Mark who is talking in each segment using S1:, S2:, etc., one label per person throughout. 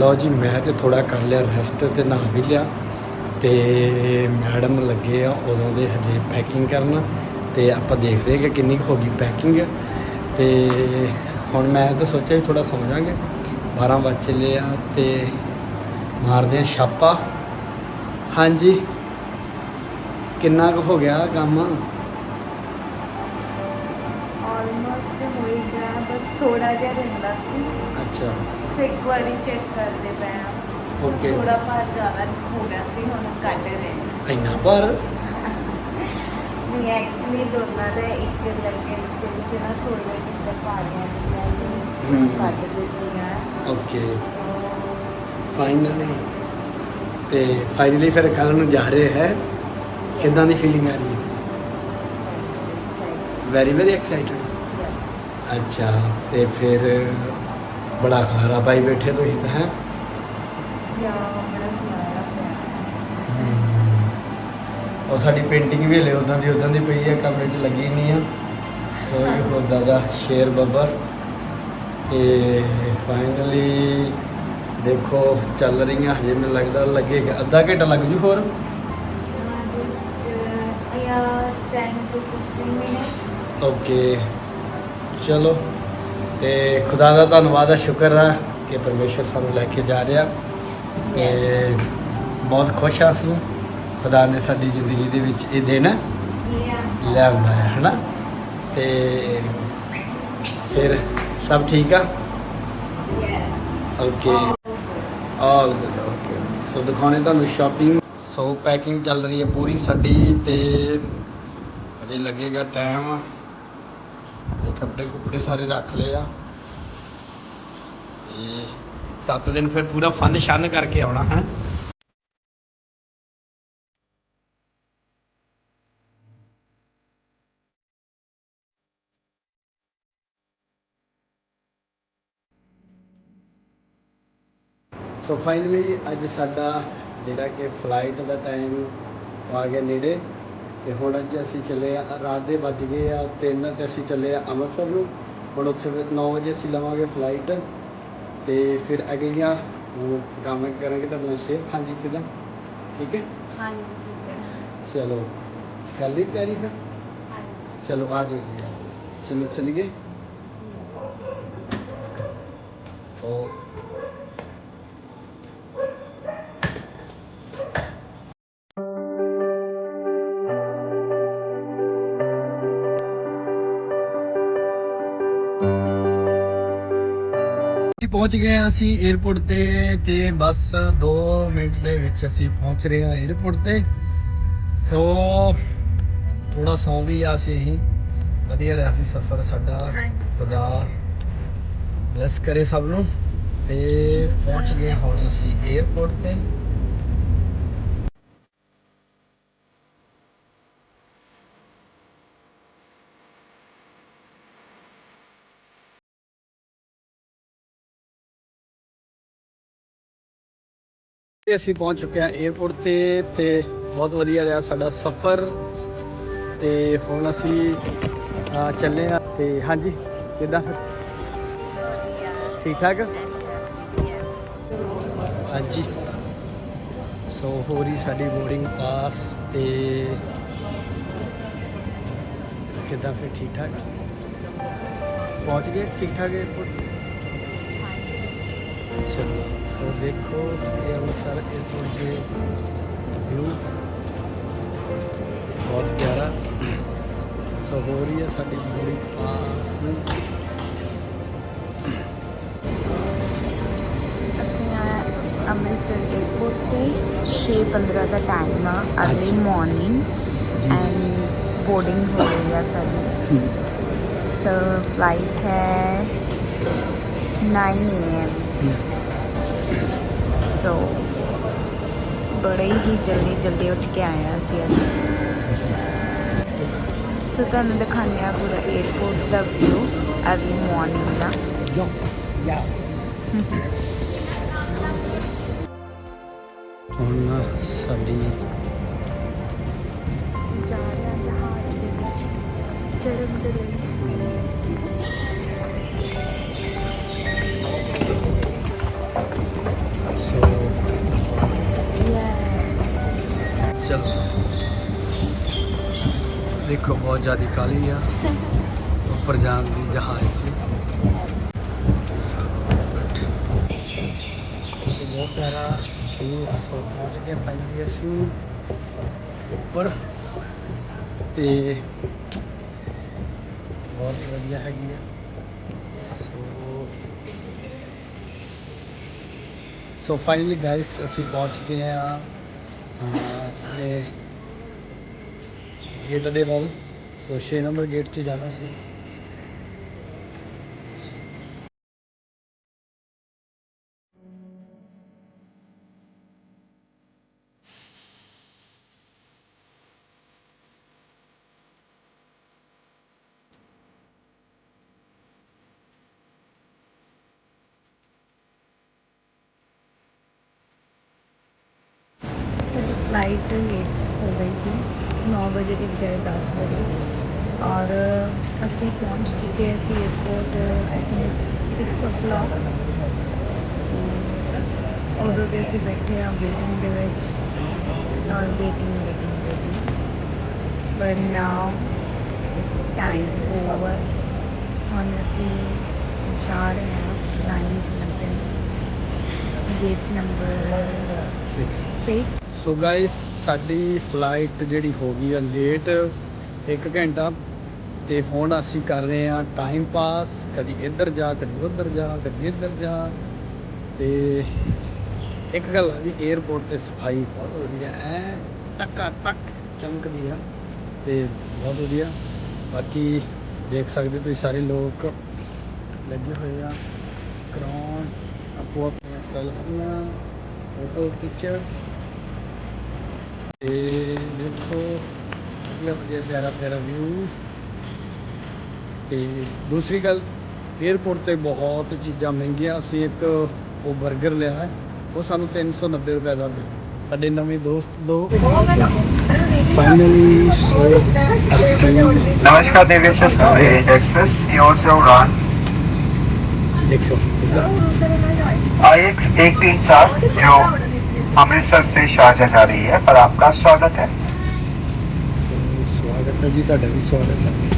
S1: ਲਓ ਜੀ, ਮੈਂ ਤੇ ਥੋੜਾ ਕਰ ਲਿਆ ਰੈਸਟ ਤੇ ਨਹਾ ਵੀ ਲਿਆ ਤੇ ਮੈਡਮ ਲੱਗੇ ਆ ਉਦੋਂ ਦੇ ਹਜੇ ਪੈਕਿੰਗ ਕਰਨ ਤੇ ਆਪਾਂ ਦੇਖਦੇ ਕਿ ਕਿੰਨੀ ਕੁ ਹੋ ਗਈ ਪੈਕਿੰਗ ਤੇ ਹੁਣ ਮੈਂ ਤਾਂ ਸੋਚਿਆ ਸੀ ਥੋੜਾ ਸੌਂ ਜਾਾਂਗੇ 12 ਵੱਜ ਚੱਲੇ ਆ ਤੇ ਮਾਰਦੇ ਆ ਛਾਪਾ। ਹਾਂਜੀ, ਕਿੰਨਾ ਕੁ ਹੋ ਗਿਆ ਕੰਮ?
S2: ਆਲਮੋਸਟ ਹੋ ਗਿਆ, ਬਸ ਥੋੜਾ ਜਿਹਾ ਰਹਿੰਦਾ ਸੀ।
S1: ਅੱਛਾ।
S2: ਸੋ ਇੱਕ ਵਾਰੀ ਚੈੱਕ ਕਰਦੇ ਪਏ ਆ
S1: Okay.
S2: ਥੋੜਾ ਭਾਰ ਜ਼ਿਆਦਾ ਹੋ ਗਿਆ ਸੀ ਹੁਣ ਕੱਢ ਰਹੇ ਹਾਂ।
S1: ਇੰਨਾ ਪਰ
S2: ਨਹੀਂ ਐਕਚੁਅਲੀ ਦੋਨਾਂ ਦੇ ਇੱਕ ਲੱਗੇ ਦੇ ਵਿੱਚ ਨਾ ਥੋੜੀਆਂ ਚੀਜ਼ਾਂ ਪਾ ਰਹੀਆਂ ਸੀ ਤੇ
S1: ਹਮ।
S2: ਕੱਢ ਦਿੱਤੀਆਂ।
S1: ਓਕੇ
S2: ਸੋ
S1: ਫਾਈਨਲੀ ਤੇ ਫਾਈਨਲੀ ਫਿਰ ਕੱਲ ਨੂੰ ਜਾ ਰਹੇ ਹੈ। ਕਿੱਦਾਂ ਦੀ ਫੀਲਿੰਗ ਆ ਰਹੀ ਹੈ? ਵੈਰੀ ਵੈਰੀ ਐਕਸਾਈਟਡ ਅੱਛਾ ਤੇ ਫਿਰ ਬੜਾ ਖਾਰਾ ਪਾਈ ਬੈਠੇ ਤੁਸੀਂ ਤਾਂ ਹੈ? ਉਹ ਸਾਡੀ ਪੇਂਟਿੰਗ ਵੀ ਹਲੇ ਉਦਾਂ ਦੀ ਉਦਾਂ ਦੀ ਪਈ ਹੈ ਕਮਰੇ 'ਚ ਲੱਗੀ ਨਹੀਂ ਆ। ਸੋ ਇਹ ਹੁੰਦਾ ਦਾ ਸ਼ੇਰ ਬੱਬਰ। ਤੇ ਫਾਈਨਲੀ ਦੇਖੋ ਚੱਲ ਰਹੀਆਂ ਹਜੇ ਮੈਨੂੰ ਲੱਗਦਾ ਲੱਗੇਗਾ ਅੱਧਾ ਘੰਟਾ ਲੱਗ ਜੂ ਹੋਰ।
S2: ਯਾ 10 to 15 minutes
S1: ਓਕੇ ਚਲੋ। ਤੇ ਖੁਦਾ ਦਾ ਧੰਨਵਾਦ ਹੈ ਸ਼ੁਕਰ ਹੈ ਕਿ ਪਰਮੇਸ਼ਰ ਸਾਨੂੰ ਲੈ ਕੇ ਜਾ ਰਿਹਾ ਤੇ ਬਹੁਤ ਖੁਸ਼ ਹਾਂ ਅਸੀਂ। ਖੁਦਾ ਨੇ ਸਾਡੀ ਜ਼ਿੰਦਗੀ ਦੇ ਵਿੱਚ ਇਹ ਦਿਨ. ਲਿਆਂਦਾ ਹੈ ਹਨਾ? ਤੇ ਫਿਰ ਸਭ ਠੀਕ ਆ. Okay all good okay so ਦਿਖਾਉਣੇ ਤੁਹਾਨੂੰ ਸ਼ਾਪਿੰਗ ਸੋ ਪੈਕਿੰਗ ਚੱਲ ਰਹੀ ਹੈ ਪੂਰੀ ਸਾਡੀ ਤੇ ਅਜੇ ਲੱਗੇਗਾ ਟਾਈਮ ਇਹ ਕੱਪੜੇ ਕੁਪੜੇ ਸਾਰੇ ਰੱਖ ਲਏ ਆ। ਤੇ 7 ਦਿਨ ਫਿਰ ਪੂਰਾ ਫਨ ਸ਼ਨ ਕਰਕੇ ਆਉਣਾ, ਹੈ। ਸੋ ਫਾਈਨਲੀ ਅੱਜ ਸਾਡਾ ਜਿਹੜਾ ਕਿ ਫਲਾਈਟ ਦਾ ਟਾਈਮ ਆ ਗਿਆ ਨੇੜੇ। ਤੇ ਹੁਣ ਅੱਜ ਅਸੀਂ ਚੱਲੇ ਆ ਰਾਤ ਦੇ ਵੱਜ ਗਏ ਆ 3 ਤੇ ਅਸੀਂ ਚੱਲੇ ਆ ਅੰਮ੍ਰਿਤਸਰ ਨੂੰ। ਹੁਣ ਉੱਥੇ ਫਿਰ 9 ਵਜੇ ਅਸੀਂ ਲਵਾਂਗੇ ਫਲਾਈਟ ਤੇ ਫਿਰ ਅਗਲੀਆਂ ਉਹ ਕੰਮ ਕਰਾਂਗੇ ਤੁਹਾਨੂੰ ਸ਼ੇਅਰ ਹਾਂਜੀ ਕਿਦਾਂ? ਠੀਕ ਹੈ?
S2: ਹਾਂਜੀ ਠੀਕ ਹੈ।
S1: ਚਲੋ ਕਰ ਲਈ ਤਿਆਰੀ ਫਿਰ? ਚਲੋ ਆ ਜਾਓ ਜੀ। ਚਲੋ ਚਲੀਏ? ਸੋ ਪਹੁੰਚ ਗਏ ਹਾਂ ਅਸੀਂ 에어ਪੋਰਟ ਤੇ ਤੇ ਬਸ 2 ਮਿੰਟ ਦੇ ਵਿੱਚ ਅਸੀਂ ਪਹੁੰਚ ਰਹੇ ਹਾਂ 에어ਪੋਰਟ ਤੇ। ਸੋ ਥੋੜਾ ਸੌਂ ਵੀ ਆ ਸੀ ਅਸੀਂ। ਵਧੀਆ ਰਿਹਾ ਸੀ ਸਫ਼ਰ ਸਾਡਾ। ਖੁਦਾ ਬਲੈਸ ਕਰੇ ਸਭ ਨੂੰ। ਤੇ ਪਹੁੰਚ ਗਏ ਹੁਣ ਅਸੀਂ 에어ਪੋਰਟ ਤੇ। ਅਸੀਂ ਪਹੁੰਚ ਚੁੱਕੇ ਹਾਂ 에어ਪੋਰਟ ਤੇ ਤੇ ਬਹੁਤ ਵਧੀਆ ਰਿਹਾ ਸਾਡਾ ਸਫ਼ਰ। ਤੇ ਹੁਣ ਅਸੀਂ ਅਹ, ਚੱਲੇ ਹਾਂ ਤੇ ਹਾਂਜੀ ਕਿੱਦਾਂ ਫਿਰ? ਠੀਕ ਠਾਕ ਹਾਂਜੀ। ਸੋ ਹੋ ਰਹੀ ਸਾਡੀ ਬੋਰਡਿੰਗ ਪਾਸ ਤੇ ਕਿੱਦਾਂ ਫਿਰ? ਠੀਕ ਠਾਕ ਪਹੁੰਚ ਗਏ? ਠੀਕ ਠਾਕ 에어ਪੋਰਟ देखो ये अमृतसर एयरपोर्ट तो के व्यू बहुत प्यारा सो हो रही है साड़ी बोरी पास अमृतसर एयरपोर्ट
S2: से छे पंद्रह का टाइम आ अर्ली मॉर्निंग एंड बोर्डिंग हो
S1: रही
S2: है
S1: सारी
S2: सो फ़्लाइट है नाइन ए एम ਸੋ ਬੜੇ ਹੀ ਜਲਦੀ ਜਲਦੀ ਉੱਠ ਕੇ ਆਇਆ ਸੀ ਅਸੀਂ ਸੋ ਤੁਹਾਨੂੰ ਦਿਖਾਉਂਦੇ ਆ ਪੂਰਾ 에ਅਰਪੋਰਟ ਦਾ ਵਿਊ ਅਰਲੀ ਮਾਰਨਿੰਗ ਦਾ।
S1: ਯੋ ਯਾ ਹੁਣ ਸਾਡੀ
S2: ਜਾ ਰਹੇ ਜਹਾਜ਼ ਦੇ ਵਿੱਚ। ਚੜ੍ਹਨ ਦੇ ਲਈ
S1: ਦੇਖੋ, ਬਹੁਤ ਜ਼ਿਆਦਾ ਕਾਲੀ ਆ। ਉੱਪਰ ਜਾਣ ਦੀ ਜਹਾਜ਼ 'ਚ ਬਹੁਤ ਪਿਆਰਾ ਵਿਊ ਸੋ ਪਹੁੰਚ ਗਏ ਫਾਈਨਲੀ ਅਸੀਂ। ਉੱਪਰ। ਤੇ ਬਹੁਤ ਹੀ ਵਧੀਆ ਹੈਗੀ ਆ। ਸੋ ਸੋ ਫਾਈਨਲੀ ਗਾਇਸ ਅਸੀਂ ਪਹੁੰਚ ਗਏ ਆ। ਆਪਣੇ ਗੇਟ ਦੇ ਵੱਲ। ਸੋ 6 ਨੰਬਰ ਗੇਟ 'ਚ ਜਾਣਾ ਸੀ।
S2: ਸਾਡੀ ਫਲਾਈਟ ਲੇਟ ਹੋ ਗਈ 9 ਵਜੇ ਦੀ ਬਜਾਏ 10 ਵਜੇ। ਔਰ ਅਸੀਂ ਪਹੁੰਚ ਚੁੱਕੇ ਸੀ 에어ਪੋਰਟ ਆਈ ਥਿੰਕ 6 o'clock ਉਦੋਂ ਦੇ ਅਸੀਂ ਬੈਠੇ ਆ ਵੇਟਿੰਗ ਦੇ ਵਿੱਚ। ਔਰ waiting waiting waiting but now it's time over ਹੁਣ ਅਸੀਂ ਜਾ ਰਹੇ ਹਾਂ ਲਾਈਨ 'ਚ ਲੱਗਣ ਗੇਟ ਨੰਬਰ
S1: 6
S2: 6
S1: ਸੋ ਗਾਇਸ ਸਾਡੀ ਫਲਾਈਟ ਜਿਹੜੀ ਹੋ ਗਈ ਆ ਲੇਟ 1 ਘੰਟਾ ਤੇ ਹੁਣ ਅਸੀਂ ਕਰ ਰਹੇ ਆ ਟਾਈਮ ਪਾਸ ਕਦੀ ਇੱਧਰ ਜਾ, ਕਦੀ ਉੱਧਰ ਜਾ, ਕਦੀ ਇੱਧਰ ਜਾ ਤੇ ਇੱਕ ਗੱਲ ਆ ਜੀ 에어ਪੋਰਟ ਤੇ ਸਫ਼ਾਈ ਬਹੁਤ ਵਧੀਆ, ਐ ਟੱਕਾ ਟੱਕ ਚਮਕਦੀ ਆ ਤੇ ਬਹੁਤ ਵਧੀਆ। ਬਾਕੀ ਦੇਖ ਸਕਦੇ ਤੁਸੀਂ ਸਾਰੇ ਲੋਕ ਲੱਗੇ ਹੋਏ ਆ, ਕਰਾਉਣ ਆਪੋ ਆਪਣੀਆਂ ਸੈਲਫੀਆਂ ਫੋਟੋ ਪਿਕਚਰਸ ਦੂਸਰੀ ਗੱਲ 에어ਪੋਰਟ ਤੇ ਬਹੁਤ ਚੀਜ਼ਾਂ ਮਹਿੰਗੀਆਂ ਅਸੀਂ ਇੱਕ ਉਹ 버ਗਰ ਲਿਆ ਉਹ ਸਾਨੂੰ 390 ਰੁਪਏ ਦਾ ਪਿਆ ਸਾਡੇ ਨਵੇਂ ਦੋਸਤ ਦੋ। ਫਾਈਨਲੀ ਸੋ
S3: ਨਮਸਕਾਰ ਦੇਵੇਸ਼ ਸਾਰੇ ਐਕਸਪ੍ਰੈਸ ਯੋਰ ਸੋ ਰਨ
S1: ਦੇਖੋ
S3: ਆਈਐਕਸ 134 ਜੋ अमृतसर से शारजाह जा रही है पर आपका स्वागत है
S1: ਸਵਾਗਤ ਹੈ ਜੀ ਤੁਹਾਡਾ ਵੀ ਸਵਾਗਤ ਹੈ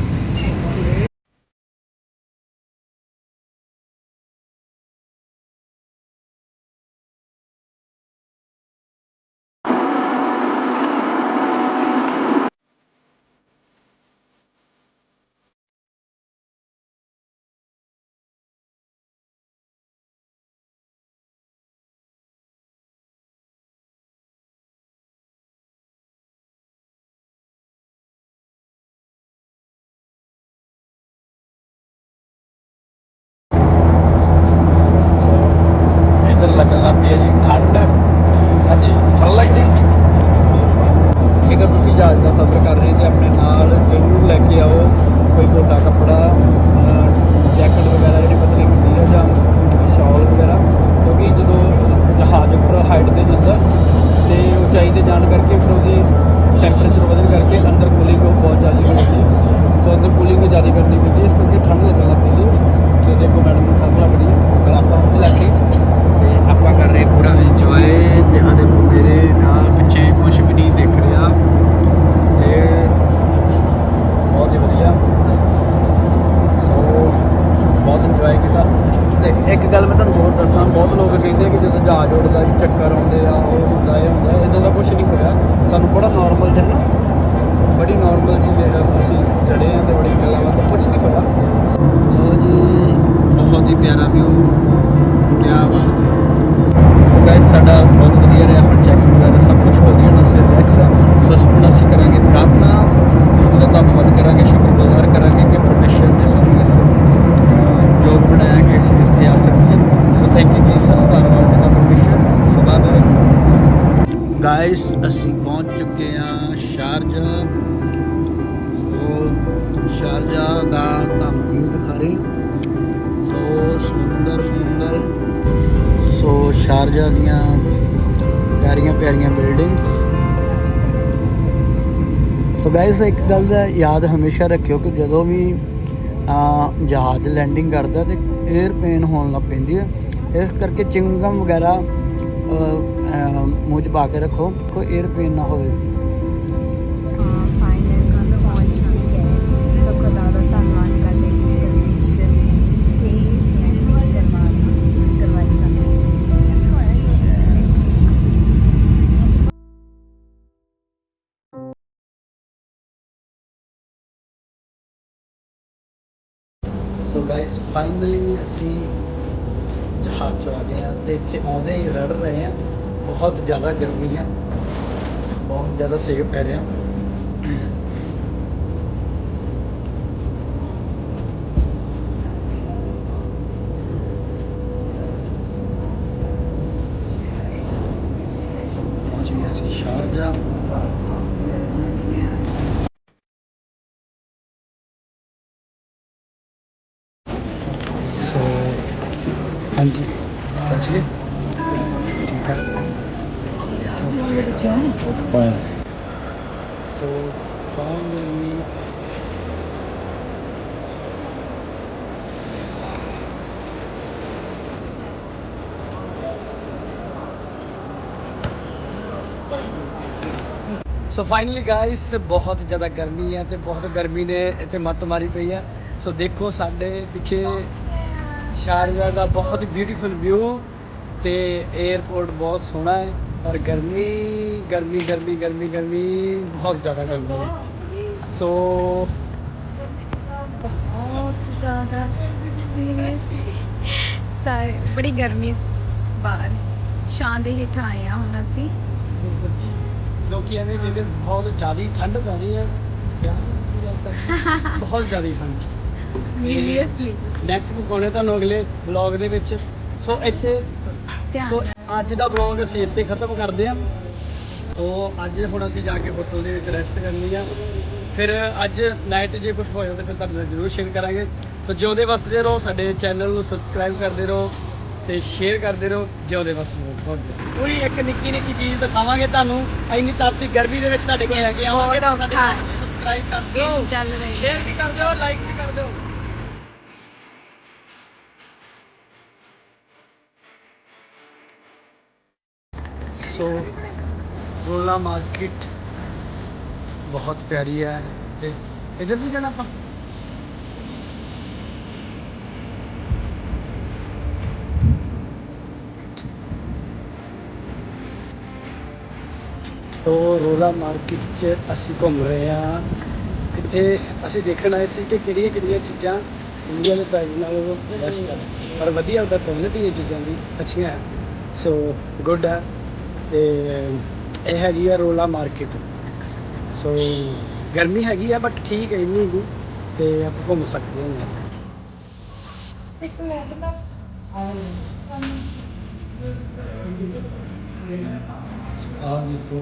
S1: ਜ਼ਿਆਦਾ ਕਰਨੀ ਪੈਂਦੀ ਇਸ ਕਰਕੇ ਠੰਡ ਲੱਗਣ ਲੱਗ ਪੈਂਦੀ ਹੈ। ਦੇਖੋ ਮੈਡਮ ਨੂੰ ਠੰਡ ਲੱਗ ਰਹੀ ਹੈ, ਪਰ ਆਪਾਂ ਉਹ ਲੱਗ ਰਹੀ ਤੇ ਆਪਾਂ ਕਰ ਰਹੇ ਪੂਰਾ ਇੰਜੋਏ ਤੇ ਆ ਦੇਖੋ ਮੇਰੇ ਨਾਲ ਪਿੱਛੇ ਕੁਝ ਵੀ ਨਹੀਂ ਦਿਖ ਰਿਹਾ। ਤੇ ਬਹੁਤ ਹੀ ਵਧੀਆ। ਸੋ ਬਹੁਤ ਇੰਜੋਏ ਕੀਤਾ। ਤੇ ਇੱਕ ਗੱਲ ਮੈਂ ਤੁਹਾਨੂੰ ਹੋਰ ਦੱਸਾਂ, ਬਹੁਤ ਲੋਕ ਕਹਿੰਦੇ ਕਿ ਜਦੋਂ ਜਹਾਜ਼ ਉੱਡਦਾ ਜੀ, ਚੱਕਰ ਆਉਂਦੇ ਆ, ਉਹ ਹੁੰਦਾ, ਇਹ ਹੁੰਦਾ ਇਦਾਂ ਦਾ ਕੁਝ ਨਹੀਂ ਹੋਇਆ। ਸਾਨੂੰ ਬੜਾ ਨਾਰਮਲ ਜਿਹਾ ਬੜੀ ਨਾਰਮਲ ਜੀ ਅਸੀਂ ਬਹੁਤ ਹੀ ਸ਼ਾਰਜਾ ਦੀਆਂ ਪਿਆਰੀਆਂ ਪਿਆਰੀਆਂ ਬਿਲਡਿੰਗਸ ਸੋ ਗਾਇਸ ਇੱਕ ਗੱਲ ਦਾ ਯਾਦ ਹਮੇਸ਼ਾ ਰੱਖਿਓ ਕਿ ਜਦੋਂ ਵੀ ਜਹਾਜ਼ ਲੈਂਡਿੰਗ ਕਰਦਾ ਤੇ 에ਅਰ ਪੇਨ ਹੋਣ ਲੱਗ ਪੈਂਦੀ ਹੈ, ਇਸ ਕਰਕੇ ਚਿੰਗਮ ਵਗੈਰਾ ਮੂੰਹ 'ਚ ਪਾ ਕੇ ਰੱਖੋ, ਕੋਈ 에ਅਰ ਪੇਨ ਨਾ ਹੋਵੇ। ਗਾਇਸ ਫਾਈਨਲੀ ਅਸੀਂ ਜਹਾਜ਼ 'ਚ ਆ ਗਏ ਹਾਂ ਤੇ ਇੱਥੇ ਆਉਂਦੇ ਹੀ ਰੜ ਰਹੇ ਹਾਂ। ਬਹੁਤ ਜ਼ਿਆਦਾ ਗਰਮੀ ਆ ਬਹੁਤ ਜ਼ਿਆਦਾ ਸੇਕ ਪੈ ਰਿਹਾ। ਅਸੀਂ Sharjah. So finally so finally guys ਬਹੁਤ ਜ਼ਿਆਦਾ ਗਰਮੀ ਹੈ ਤੇ ਬਹੁਤ ਗਰਮੀ ਨੇ ਇੱਥੇ ਮੱਤ ਮਾਰੀ ਪਈ ਹੈ ਸੋ ਦੇਖੋ ਸਾਡੇ ਪਿੱਛੇ ਸ਼ਾਰਜਾ ਦਾ ਬਹੁਤ ਬਿਊਟੀਫੁਲ ਵਿਊ ਤੇ 에어ਪੋਰਟ ਬਹੁਤ ਸੋਹਣਾ ਹੈ ਗਰਮੀ ਗਰਮੀ ਗਰਮੀ ਗਰਮੀ ਗਰਮੀ ਬਹੁਤ ਜ਼ਿਆਦਾ ਗਰਮੀ ਹੈ। ਸੋ
S2: ਬਹੁਤ ਜ਼ਿਆਦਾ ਸਾਰੇ ਬੜੀ ਗਰਮੀ ਬਾਹਰ। ਛਾਂ ਦੇ ਹੇਠ ਆਏ ਆ ਹੁਣ ਅਸੀਂ।
S1: ਲੋਕੀ ਐਵੇਂ ਕਹਿੰਦੇ ਬਹੁਤ ਜ਼ਿਆਦਾ ਠੰਡ ਪੈ ਰਹੀ ਹੈ। ਬਹੁਤ ਜ਼ਿਆਦਾ ਠੰਡ।
S2: ਸੀਰੀਅਸਲੀ
S1: ਨੈਕਸਟ ਵਿਖਾਉਣੇ ਤੁਹਾਨੂੰ ਅਗਲੇ ਵਲੌਗ ਦੇ ਵਿੱਚ। ਸੋ ਇੱਥੇ
S2: ਧਿਆਨ
S1: ਸੋ। ਅੱਜ ਦਾ ਵਲੌਗ ਅਸੀਂ ਇੱਥੇ ਖਤਮ ਕਰਦੇ ਹਾਂ। ਸੋ ਅੱਜ ਹੁਣ ਅਸੀਂ ਜਾ ਕੇ ਹੋਟਲ ਦੇ ਵਿੱਚ ਰੈਸਟ ਕਰਨੀ ਆ। ਫਿਰ ਅੱਜ ਨਾਈਟ ਜੇ ਕੁਝ ਹੋਇਆ ਤਾਂ ਫਿਰ ਤੁਹਾਡੇ ਨਾਲ ਜ਼ਰੂਰ ਸ਼ੇਅਰ ਕਰਾਂਗੇ। ਸੋ ਜਿਉਂਦੇ ਵਸਦੇ ਰਹੋ ਸਾਡੇ ਚੈਨਲ ਨੂੰ ਸਬਸਕ੍ਰਾਈਬ ਕਰਦੇ ਰਹੋ ਤੇ ਸ਼ੇਅਰ ਕਰਦੇ ਰਹੋ। ਜਿਉਂਦੇ ਵਸਦੇ ਰਹੋ। ਪੂਰੀ ਇੱਕ ਨਿੱਕੀ ਨਿੱਕੀ ਚੀਜ਼ ਦਿਖਾਵਾਂਗੇ ਤੁਹਾਨੂੰ। ਇੰਨੀ ਤਾਪਤੀ ਗਰਮੀ ਦੇ ਵਿੱਚ ਤੁਹਾਡੇ ਕੋਲ ਲੈ ਕੇ ਆਵਾਂਗੇ। ਸਾਡੇ ਨੂੰ ਸਬਸਕ੍ਰਾਈਬ ਕਰ ਦਿਓ।
S2: ਚੱਲ ਰਹੀ
S1: ਸ਼ੇਅਰ ਵੀ ਕਰ ਦਿਓ ਲਾਈਕ ਵੀ ਕਰ ਦਿਓ। ਸੋ ਰੋਲਾ ਮਾਰਕੀਟ ਬਹੁਤ ਪਿਆਰੀ ਹੈ ਤੇ ਇਧਰ ਵੀ ਜਾਣਾ ਆਪਾਂ? ਤੋ ਰੋਲਾ ਮਾਰਕੀਟ 'ਚ ਅਸੀਂ ਘੁੰਮ ਰਹੇ ਹਾਂ। ਇੱਥੇ ਅਸੀਂ ਦੇਖਣ ਆਏ ਸੀ ਕਿ ਕਿਹੜੀਆਂ ਕਿਹੜੀਆਂ ਚੀਜ਼ਾਂ ਇੰਡੀਆ ਦੇ ਪ੍ਰਾਈਸ ਨਾਲ ਬੈਸਟ ਪਰ ਵਧੀਆ ਉਹਦਾ ਕੁਆਲਿਟੀ ਇਹ ਚੀਜ਼ਾਂ ਦੀ ਅੱਛੀਆਂ ਹੈ। ਸੋ ਗੁੱਡ ਹੈ। ਤੇ ਇਹ ਹੈਗੀ ਆ ਰੋਲਾ ਮਾਰਕੀਟ। ਸੋ ਗਰਮੀ ਹੈਗੀ ਆ ਬਟ ਠੀਕ ਹੈ ਇੰਨੀ ਨਹੀਂ ਤੇ ਆਪਾਂ ਘੁੰਮ ਸਕਦੇ ਹਾਂ
S2: ਇੱਕ ਮਿੰਟ ਦਾ
S1: ਆ ਦੇਖੋ।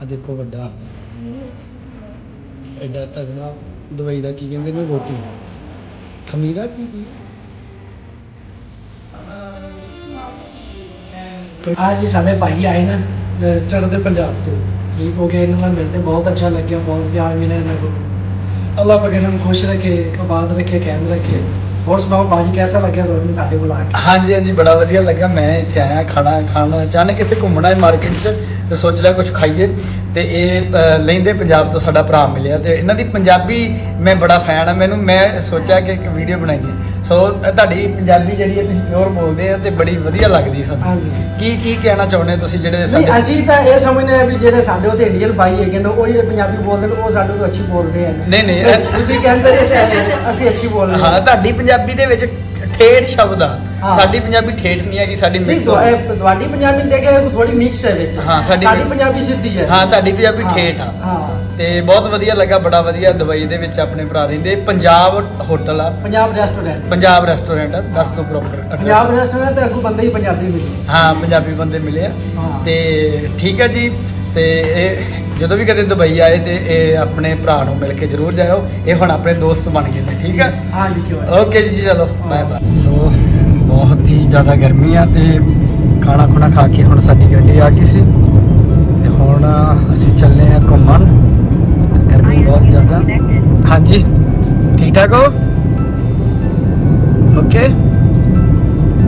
S1: ਆ ਦੇਖੋ ਵੱਡਾ। ਐਡਾ ਤਗੜਾ ਦਵਾਈ ਦਾ ਕੀ ਕਹਿੰਦੇ ਨੇ ਰੋਟੀ? ਖਮੀਰਾ ਕੀ ਕੀ?
S4: ਆ ਜੀ ਸਾਡੇ ਭਾਈ ਆਏ ਨਾ ਚੜ੍ਹਦੇ ਪੰਜਾਬ ਤੋਂ। ਠੀਕ ਹੋ ਗਿਆ ਇਹਨਾਂ ਨਾਲ ਮਿਲਦੇ, ਬਹੁਤ ਅੱਛਾ ਲੱਗਿਆ, ਬਹੁਤ ਪਿਆਰ ਮਿਲਿਆ ਇਹਨਾਂ ਨੂੰ ਅੱਲਾਹ ਪਾਕ ਇਹਨਾਂ ਨੂੰ ਖੁਸ਼ ਰੱਖੇ ਕਬਾਦ ਰੱਖੇ ਕਾਇਮ ਰੱਖੇ। ਹੋਰ ਸੁਣਾਓ, ਭਾਜੀ ਕਿਹਦਾ ਲੱਗਿਆ ਤੁਹਾਨੂੰ ਸਾਡੇ ਕੋਲ ਕੇ
S1: ਹਾਂਜੀ ਹਾਂਜੀ, ਬੜਾ ਵਧੀਆ ਲੱਗਾ ਮੈਂ ਇੱਥੇ ਆਇਆ, ਖਾਣਾ ਖਾਣਾ, ਅਚਾਨਕ ਇੱਥੇ ਘੁੰਮਣਾ ਹੈ ਮਾਰਕੀਟ 'ਚ। ਤੇ ਸੋਚ ਲਿਆ ਕੁਝ ਖਾਈਏ ਤੇ ਇਹ ਲੈਂਦੇ ਪੰਜਾਬ ਤੋਂ ਸਾਡਾ ਭਰਾ ਮਿਲਿਆ ਤੇ ਇਹਨਾਂ ਦੀ ਪੰਜਾਬੀ ਮੈਂ ਬੜਾ ਫੈਨ ਆ ਮੈਨੂੰ ਮੈਂ ਸੋਚਿਆ ਕਿ ਇੱਕ ਵੀਡੀਓ ਬਣਾਈਏ। ਸੋ ਤੁਹਾਡੀ ਪੰਜਾਬੀ ਜਿਹੜੀ ਹੈ ਤੁਸੀਂ ਪਿਓਰ ਬੋਲਦੇ ਆ ਤੇ ਬੜੀ ਵਧੀਆ ਲੱਗਦੀ ਸਾਨੂੰ। ਕੀ ਕੀ ਕਹਿਣਾ ਚਾਹੁੰਦੇ ਤੁਸੀਂ ਜਿਹੜੇ ਸਾਡੇ
S4: ਅਸੀਂ ਤਾਂ ਇਹ ਸਮਝਦੇ ਆ ਵੀ ਜਿਹੜੇ ਸਾਡੇ ਉੱਤੇ ਇੰਡੀਅਨ ਭਾਈ ਹੈਗੇ ਨੇ ਉਹ ਜਿਹੜੇ ਪੰਜਾਬੀ ਬੋਲਦੇ ਨੇ ਉਹ ਸਾਡੇ ਤੋਂ ਅੱਛੀ ਬੋਲਦੇ ਹਨ
S1: ਨਹੀਂ, ਨਹੀਂ,
S4: ਤੁਸੀਂ ਕਹਿੰਦੇ ਰਹੇ ਤੇ ਅਸੀਂ ਅੱਛੀ ਬੋਲਦੇ
S1: ਹਾਂ ਤੁਹਾਡੀ ਪੰਜਾਬੀ ਦੇ ਵਿੱਚ ਠੇਠ ਸ਼ਬਦ ਆ।
S4: ਹਾਂ।
S1: ਸਾਡੀ ਪੰਜਾਬੀ ਠੇਠ ਨਹੀਂ ਹੈਗੀ ਸਾਡੀ
S4: ਨਹੀਂ
S1: ਮਿਕਸ
S4: ਤੁਹਾ- ਤੁਹਾਡੀ ਪੰਜਾਬੀ ਦੇਖੇ ਥੋੜੀ ਮਿਕਸ ਹੈ ਵਿੱਚ।
S1: ਹਾਂ, ਸਾਡੀ-
S4: ਸਾਡੀ ਪੰਜਾਬੀ ਸਿੱਧੀ ਹੈ।
S1: ਹਾਂ ਤੁਹਾਡੀ ਪੰਜਾਬੀ
S4: ਹਾਂ,
S1: ਠੇਠ ਆ।
S4: ਹਾਂ।
S1: ਤੇ ਬਹੁਤ ਵਧੀਆ ਲੱਗਾ ਬੜਾ ਵਧੀਆ ਦੁਬਈ ਦੇ ਵਿੱਚ ਆਪਣੇ ਭਰਾ ਰਹਿੰਦੇ ਪੰਜਾਬ ਹੋਟਲ ਆ।
S4: ਪੰਜਾਬ ਰੈਸਟੋਰੈਂਟ
S1: ਪੰਜਾਬ ਰੈਸਟੋਰੈਂਟ ਆ ਦੱਸ ਦੋ ਪ੍ਰੋਪਰ
S4: ਪੰਜਾਬ ਰੈਸਟੋਰੈਂਟ ਤੇ ਅੱਗੋਂ ਬੰਦੇ ਹੀ ਪੰਜਾਬੀ ਮਿਲੇ।
S1: ਹਾਂ ਪੰਜਾਬੀ ਬੰਦੇ ਮਿਲੇ ਆ।
S4: ਹਾਂ।
S1: ਤੇ ਠੀਕ ਹੈ ਜੀ। ਤੇ ਇਹ ਜਦੋਂ ਵੀ ਕਦੇ ਦੁਬਈ ਆਏ ਤੇ ਇਹ ਆਪਣੇ ਭਰਾ ਨੂੰ ਮਿਲ ਕੇ ਜ਼ਰੂਰ ਜਾਇਓ। ਇਹ ਹੁਣ ਆਪਣੇ ਦੋਸਤ ਬਣ ਗਏ ਨੇ ਠੀਕ ਆ?
S4: ਹਾਂ ਜੀ ਕਿਉਂ
S1: ਓਕੇ ਜੀ ਚਲੋ ਬਾਏ ਬਾਏ ਸੋ ਬਹੁਤ ਹੀ ਜ਼ਿਆਦਾ ਗਰਮੀ ਆ ਤੇ ਖਾਣਾ ਖੁਣਾ ਖਾ ਕੇ ਹੁਣ ਸਾਡੀ ਗੱਡੀ ਆ ਗਈ ਸੀ। ਤੇ ਹੁਣ ਅਸੀਂ ਚੱਲੇ ਆ ਘੁੰਮਣ। ਗਰਮੀ ਬਹੁਤ ਜ਼ਿਆਦਾ। ਹਾਂਜੀ, ਠੀਕ ਠਾਕ ਹੋ? ਓਕੇ।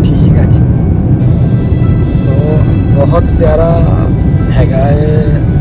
S1: ਠੀਕ ਆ ਜੀ। ਸੋ, ਬਹੁਤ ਪਿਆਰਾ ਹੈਗਾ ਇਹ